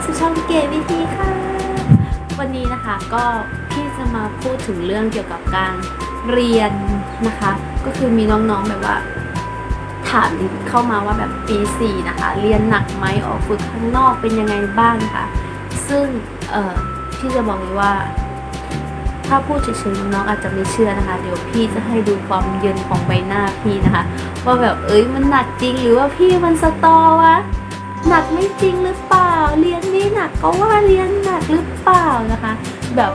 าสู่ช่องพี่เก๋วิธีค่ะ วันนี้นะคะก็พี่จะมาพูดถึงเรื่องเกี่ยวกับการเรียนนะคะ ก็คือมีน้องๆแบบว่า ถามเข้ามาว่าแบบปี4นะคะ เรียนหนักไหมออกฝึกข้างนอกเป็นยังไงบ้างคะซึ่งเอ่อพี่จะบอกเลยว่า ถ้าพูดเฉยๆน้องๆอาจจะไม่เชื่อนะคะ เดี๋ยวพี่จะให้ดูความเยินของใบหน้าพี่นะคะ ว่าแบบเอ้ยมันหนักจริงหรือว่าพี่มันสตอวะ หนักไม่จริงหรือเปล่า เรียนไม่หนักก็ว่าเรียนหนักหรือเปล่านะคะ แบบ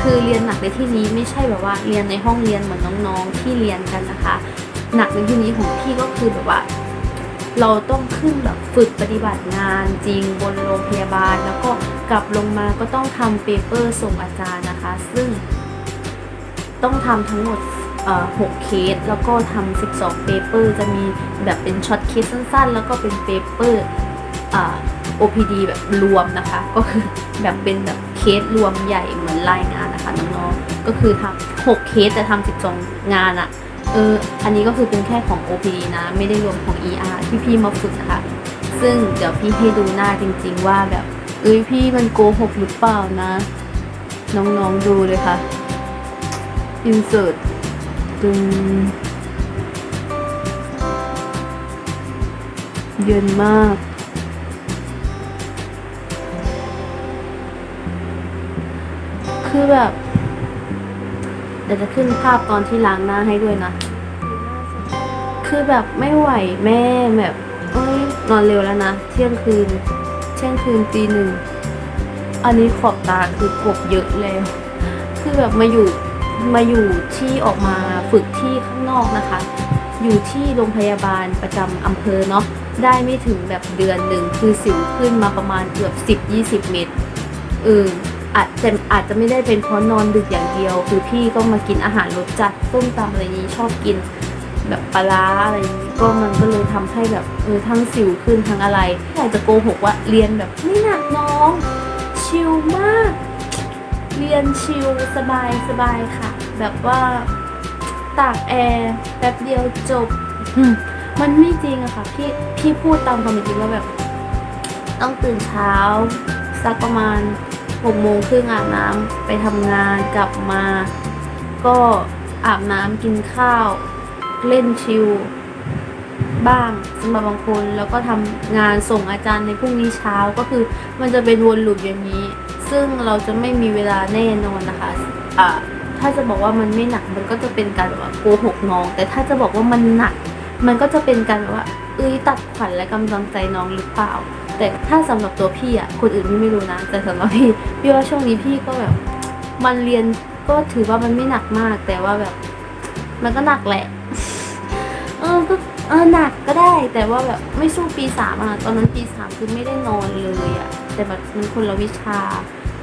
คือเรียนหนักในที่นี้ไม่ใช่แบบว่าเรียนในห้องเรียนเหมือนน้องๆที่เรียนกันนะคะ หนักในที่นี้ของพี่ก็คือแบบว่า เราต้องขึ้นแบบฝึกปฏิบัติงานจริงบนโรงพยาบาล แล้วก็กลับลงมาก็ต้องทำเปเปอร์ส่งอาจารย์นะคะ ซึ่งต้องทำทั้งหมด6เคส แล้วก็ทำ12เปเปอร์ จะมีแบบเป็นช็อตเคสสั้นๆ แล้วก็เป็นเปเปอร์ OPD แบบรวมนะคะ ก็คือแบบเป็นแบบเคสรวมใหญ่เหมือนรายงานนะคะน้องๆก็คือทำ6เคสแต่ทำ12 งานอะเอออันนี้ก็คือเป็นแค่ของ OPD นะ ไม่ได้รวมของ ER ที่พี่มาฝึกนะคะ ซึ่งเดี๋ยวพี่ให้ดูหน้าจริง ๆ ว่าแบบเอ้ยพี่มันโกหกหรือเปล่านะ น้องๆดูเลยค่ะ insert ตึงเย็นมาก คือแบบเดี๋ยวจะขึ้นภาพตอนที่ล้างหน้าให้ด้วยนะ คือแบบไม่ไหวแม่แบบเอ้ยนอนเร็วแล้วนะ เที่ยงคืน เที่ยงคืนตีหนึ่ง อันนี้ขอบตาคือกบเยอะแล้วคือแบบมาอยู่มาอยู่ที่ออกมาฝึกที่ข้างนอกนะคะ อยู่ที่โรงพยาบาลประจำอำเภอเนาะ ได้ไม่ถึงแบบเดือนหนึ่งคือสิวขึ้นมาประมาณเกือบ10-20 เมตรเออ อาจจะอาจจะไม่ได้เป็นเพราะนอนดึกอย่างเดียว คือพี่ก็มากินอาหารรสจัดส้มตำอะไรนี้ชอบกินแบบปลาร้าอะไรนี้ก็มันก็เลยทำให้แบบเออทั้งสิวขึ้นทั้งอะไรอยากจะโกหกว่าเรียนแบบไม่หนักน้องชิลมาก เรียนชิลสบายสบายค่ะ แบบว่าตากแอร์แป๊บเดียวจบมมันไม่จริงอะค่ะพี่พี่พูดตามความเป็นจริงว่าแบบ ต้องตื่นเช้าสักประมาณ หกโมงครึ่งอาบน้ำไปทำงานกลับมา ก็อาบน้ำกินข้าว เล่นชิลบ้างสำหรับบางคนแล้วก็ทำงานส่งอาจารย์ในพรุ่งนี้เช้าก็คือมันจะเป็นวนลูปอย่างนี้ ซึ่งเราจะไม่มีเวลาแน่นอนนะคะอ่าถ้าจะบอกว่ามันไม่หนักมันก็จะเป็นการแบบว่าโกหกน้อง แต่ถ้าจะบอกว่ามันหนัก มันก็จะเป็นการแบบว่า เอ้ยตัดขวัญและกำลังใจน้องหรือเปล่า แต่ถ้าสำหรับตัวพี่อะคนอื่นพี่ไม่รู้นะแต่สำหรับพี่พี่ว่าช่วงนี้พี่ก็แบบ มันเรียนก็ถือว่ามันไม่หนักมาก แต่ว่าแบบ มันก็หนักแหละ เออก็เออหนักก็ได้ แต่ว่าแบบไม่สู้ปีสามอะตอนนั้นปีสามคือไม่ได้นอนเลยอะแต่แบบมันคนละวิชา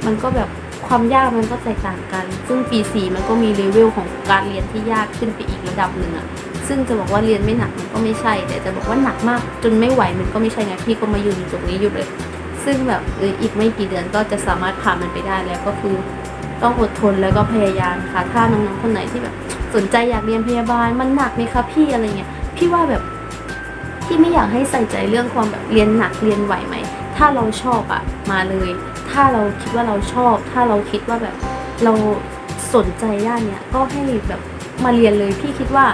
มันก็แบบความยากมันก็แตกต่างกัน ซึ่งปีสี่มันก็มีเลเวลของการเรียนที่ยากขึ้นไปอีกระดับหนึ่งอะ ซึ่งจะบอกว่าเรียนไม่หนักมันก็ไม่ใช่ แต่จะบอกว่าหนักมากจนไม่ไหวมันก็ไม่ใช่ไงพี่ก็มาอยู่ในจุดนี้อยู่เลย ซึ่งแบบเอออีกไม่กี่เดือนก็จะสามารถผ่านมันไปได้แล้วก็คือ ต้องอดทนแล้วก็พยายามค่ะ ถ้าน้องๆคนไหนที่แบบสนใจอยากเรียนพยาบาลมันหนักไหมคะพี่อะไรเงี้ยพี่ว่าแบบพี่ไม่อยากให้ใส่ใจเรื่องความแบบเรียนหนักเรียนไหวไหมถ้าเราชอบอะมาเลย ถ้าเราคิดว่าเราชอบ ถ้าเราคิดว่าแบบเราสนใจด้านเนี้ยก็ให้แบบมาเรียนเลยพี่คิดว่า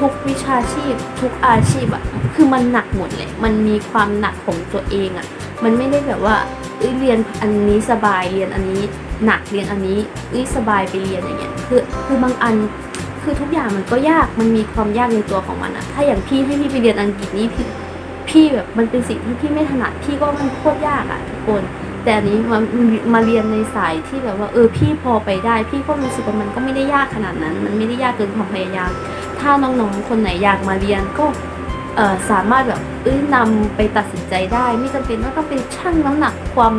ทุกวิชาชีพ ทุกอาชีพอะคือมันหนักหมดเลย มันมีความหนักของตัวเองอะมันไม่ได้แบบว่าเอ้ยเรียนอันนี้สบายเรียนอันนี้หนักเรียนอันนี้เอ้ยสบายไปเรียนอย่างเงี้ยคือคือบางอันคือทุกอย่างมันก็ยากมันมีความยากในตัวของมันอะถ้าอย่างพี่ให้พี่ไปเรียนอังกฤษนี่พี่พี่แบบมันเป็นสิ่งที่พี่ไม่ถนัดพี่ก็มันโคตรยากอะทุกคนแต่อันนี้มามาเรียนในสายที่แบบว่าเออพี่พอไปได้ พี่ก็รู้สึกว่ามันก็ไม่ได้ยากขนาดนั้น มันไม่ได้ยากเกินความพยายาม ถ้าน้องๆคนไหนอยากมาเรียนก็สามารถแบบเอ้ยนำไปตัดสินใจได้ ไม่จำเป็นว่าต้องเป็นชั่งน้ำหนักความ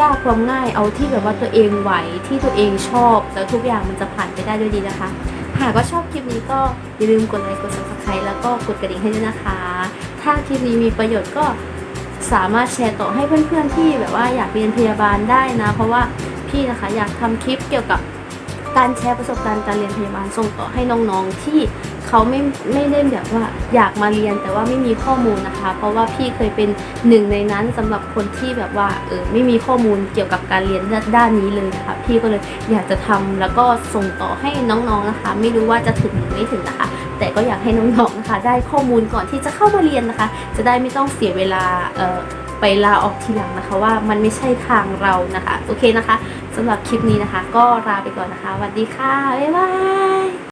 ยากความง่ายเอาที่แบบว่าตัวเองไหวที่ตัวเองชอบ แล้วทุกอย่างมันจะผ่านไปได้ด้วยดีนะคะ หากว่าชอบคลิปนี้ก็อย่าลืมกดไลค์กด subscribe แล้วก็กดกระดิ่งให้ด้วยนะคะ ถ้าคลิปนี้มีประโยชน์ก็สามารถแชร์ต่อให้เพื่อนๆที่แบบว่าอยากเรียนพยาบาลได้นะ เพราะว่าพี่นะคะอยากทำคลิปเกี่ยวกับ การแชร์ประสบการณ์การเรียนพยาบาลส่งต่อให้น้องๆ ที่เขาไม่ไม่ได้แบบว่าอยากมาเรียนแต่ว่าไม่มีข้อมูลนะคะ เพราะว่าพี่เคยเป็นหนึ่งในนั้นสำหรับคนที่แบบว่าเออไม่มีข้อมูลเกี่ยวกับการเรียนด้านนี้เลยนะคะพี่ก็เลยอยากจะทำแล้วก็ส่งต่อให้น้องๆนะคะ ไม่รู้ว่าจะถึงหรือไม่ถึงนะคะ แต่ก็อยากให้น้องๆนะคะ ได้ข้อมูลก่อนที่จะเข้ามาเรียนนะคะ จะได้ไม่ต้องเสียเวลาเออ ไปลาออกทีหลังนะคะ ว่ามันไม่ใช่ทางเรานะคะ โอเคนะคะสำหรับคลิปนี้นะคะ ก็ลาไปก่อนนะคะสวัสดีค่ะ บ๊ายบาย